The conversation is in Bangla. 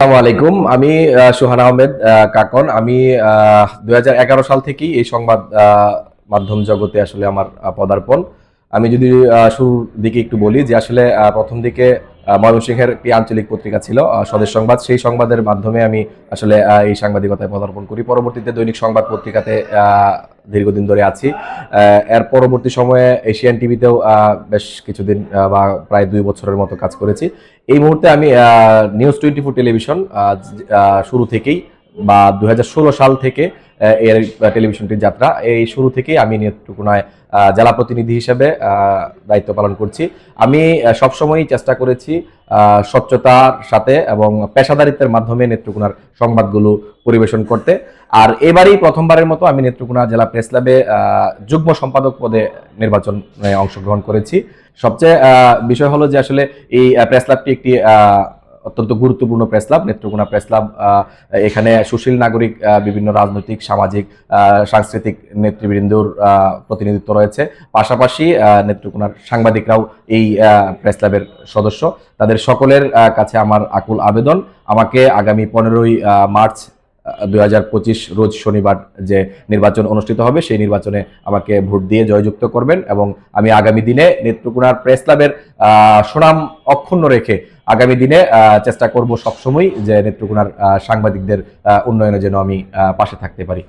আসসালামু আলাইকুম। আমি সুহান আহমেদ কাকন। আমি দু হাজার এগারো সাল থেকেই এই সংবাদ মাধ্যম জগতে আসলে আমার পদার্পণ। আমি যদি শুরুর দিকে একটু বলি যে আসলে প্রথম দিকে ময়মনসিংহের একটি আঞ্চলিক পত্রিকা ছিল স্বদেশ সংবাদ। সেই সংবাদের মাধ্যমে আমি আসলে এই সাংবাদিকতায় পদার্পণ করি। পরবর্তীতে দৈনিক সংবাদ পত্রিকাতে দীর্ঘদিন ধরে আছি। এর পরবর্তী সময়ে এশিয়ান টিভিতেও বেশ কিছুদিন বা প্রায় দুই বছরের মতো কাজ করেছি। এই মুহূর্তে আমি নিউজ টোয়েন্টি ফোর টেলিভিশন শুরু থেকেই বা দু হাজার ষোলো সাল থেকে এর টেলিভিশনটির যাত্রা। এই শুরু থেকেই আমি নেত্রকোনায় জেলা প্রতিনিধি হিসেবে দায়িত্ব পালন করছি। আমি সবসময়ই চেষ্টা করেছি স্বচ্ছতার সাথে এবং পেশাদারিত্বের মাধ্যমে নেত্রকোনার সংবাদগুলো পরিবেশন করতে। আর এবারেই প্রথমবারের মতো আমি নেত্রকোনা জেলা প্রেস ক্লাবে যুগ্ম সম্পাদক পদে নির্বাচনে অংশগ্রহণ করেছি। সবচেয়ে বিষয় হলো যে আসলে এই প্রেস ক্লাবটি একটি অত্যন্ত গুরুত্বপূর্ণ press club Netrokona press club এখানে সুশীল নাগরিক বিভিন্ন রাজনৈতিক, সামাজিক সাংস্কৃতিক নেতৃবৃন্দর প্রতিনিধিত্ব রয়েছে। পাশাপাশি নেত্রকোনার সাংবাদিকরাও এই প্রেস ক্লাবের সদস্য। তাদের সকলের কাছে আমার আকুল আবেদন। আমাকে আগামী পনেরোই মার্চ দু হাজার পঁচিশ রোজ শনিবার যে নির্বাচন অনুষ্ঠিত হবে, সেই নির্বাচনে আমাকে ভোট দিয়ে জয়যুক্ত করবেন এবং আমি আগামী দিনে নেত্রকোনার প্রেস ক্লাবের সুনাম অক্ষুণ্ণ রেখে আগামী দিনে চেষ্টা করব সবসময় যে নেত্রকোনার সাংবাদিকদের উন্নয়নে যেন আমি পাশে থাকতে পারি।